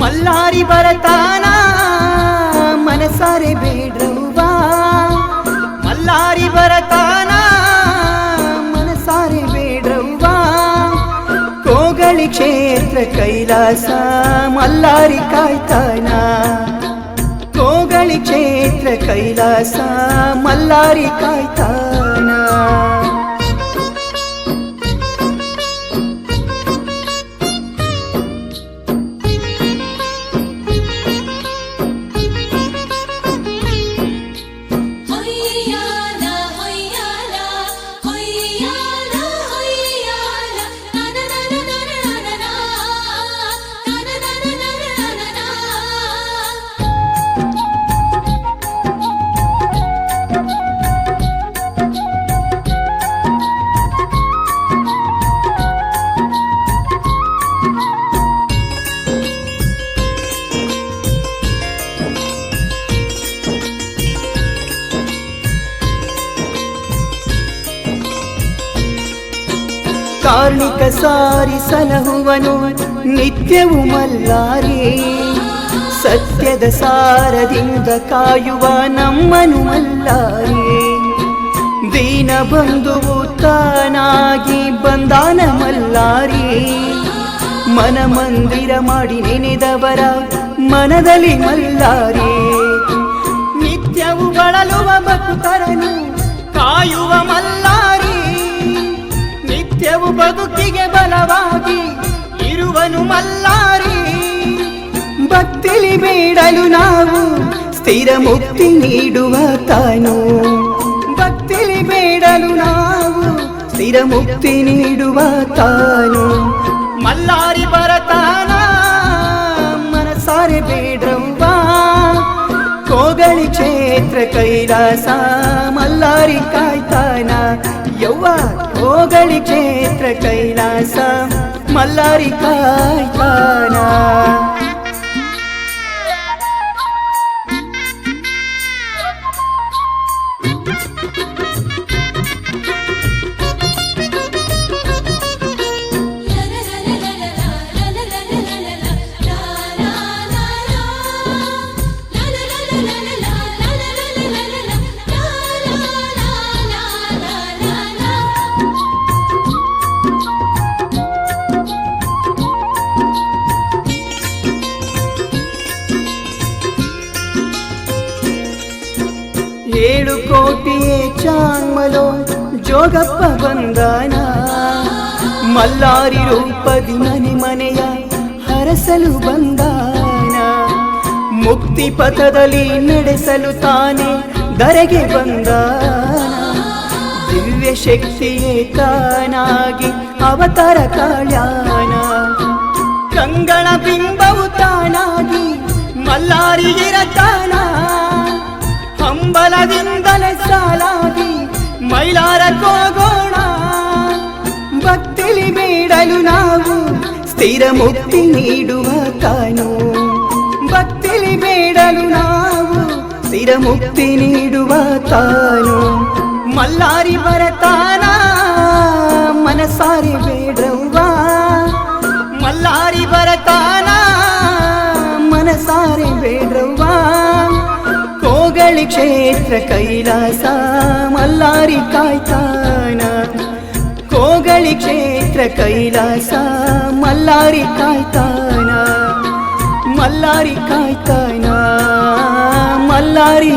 ಮಲ್ಲಾರಿ ಬರತಾನ, ಮನಸಾರೆ ಬೇಡ್ರವ್ವ. ಮಲ್ಲಾರಿ ಬರತಾನ, ಮನಸಾರೆ ಬೇಡ್ರವ್ವ. ಕೋಗಳಿ ಕ್ಷೇತ್ರ ಕೈಲಾಸ, ಮಲ್ಲಾರಿ ಕಾಯ್ತಾನ. ಕೋಗಳಿ ಕ್ಷೇತ್ರ ಕೈಲಾಸ, ಮಲ್ಲಾರಿ ಕಾಯ್ತಾನ. ಕಾರ್ಣಿಕ ಸಾರಿ ಸಲಹುವನು, ನಿತ್ಯವು ಮಲ್ಲಾರಿ. ಸತ್ಯದ ಸಾರದಿಂದ ಕಾಯುವ ನಮ್ಮನು ಮಲ್ಲಾರಿ. ದೀನ ಬಂಧುವು ತಾನಾಗಿ ಬಂದಾನ ಮಲ್ಲಾರಿ. ಮನ ಮಂದಿರ ಮಾಡಿ ನೆನೆದವರ ಮನದಲ್ಲಿ ಮಲ್ಲಾರಿ. ನಿತ್ಯವು ಬಳಲುವ ಕಾಯುವ ಮಲ್ಲಾರಿ. ನಿತ್ಯವು ಬದುಕಿಗೆ ಬಲವಾಗಿ ಇರುವನು ಮಲ್ಲಾರಿ ಭಕ್ತಿಲಿ ಬೇಡಲು ನಾವು ಸ್ಥಿರ ಮುಕ್ತಿ ನೀಡುವ ತಾನು ಭಕ್ತಿಲಿ ಬೇಡಲು ನಾವು ಸ್ಥಿರ ಮುಕ್ತಿ ನೀಡುವ ತಾನು ಮಲ್ಲಾರಿ ಬರತಾನ ಮನಸಾರೆ ಬೇಡ್ರವ್ವ ಕೋಗಳಿ ಕ್ಷೇತ್ರ ಕೈಲಾಸ ಮಲ್ಲಾರಿ ಕಾಯ್ತಾನ ಯವ್ವ ಕೋಗಳಿ ಕ್ಷೇತ್ರ ಕೈಲಾಸ ಮಲ್ಲಾರಿ ಕಾಯ್ತಾನ ಏಳು ಕೋಟಿಯೇ ಚಾಂಗ್ಮಲೋ ಜೋಗಪ್ಪ ಬಂದಾನ. ಮಲ್ಲಾರಿ ರೂಪದಿ ಮನೆ ಮನೆಯ ಹರಸಲು ಬಂದಾನ. ಮುಕ್ತಿ ಪಥದಲ್ಲಿ ನಡೆಸಲು ತಾನೆ ದರೆಗೆ ಬಂದ ದಿವ್ಯ ಶಕ್ತಿಯೇ ತಾನಾಗಿ ಅವತಾರ ಕಾಳ್ಯಾನ ಕಂಗಣ ಬಿಂಬವು ತಾನಾಗಿ ಮಲ್ಲಾರಿಗಿರತಾನ ಬೇಡಲು ನಾವು ಸ್ಥಿರ ಮುಕ್ತಿ ನೀಡುವ ತಾನು ಭಕ್ತಿಲಿ ಬೇಡಲು ನಾವು ಸ್ಥಿರ ಮುಕ್ತಿ ನೀಡುವ ತಾನು ಮಲ್ಲಾರಿ ಬರತಾನ ಮನಸಾರಿ ಬೇಡ್ರವ್ವ ಮಲ್ಲಾರಿ ಬರತಾನ ಮನಸಾರಿ ಬೇಡ್ರವ್ವ ಕೋಗಳಿ ಕ್ಷೇತ್ರ ಕೈಲಾಸ ಮಲ್ಲಾರಿ ಕಾಯ್ತಾನ ಕೋಗಳಿ ಕ್ಷೇತ್ರ पवित्र कैलासा मल्लारी कायताना मल्लारी कायताना मल्लारी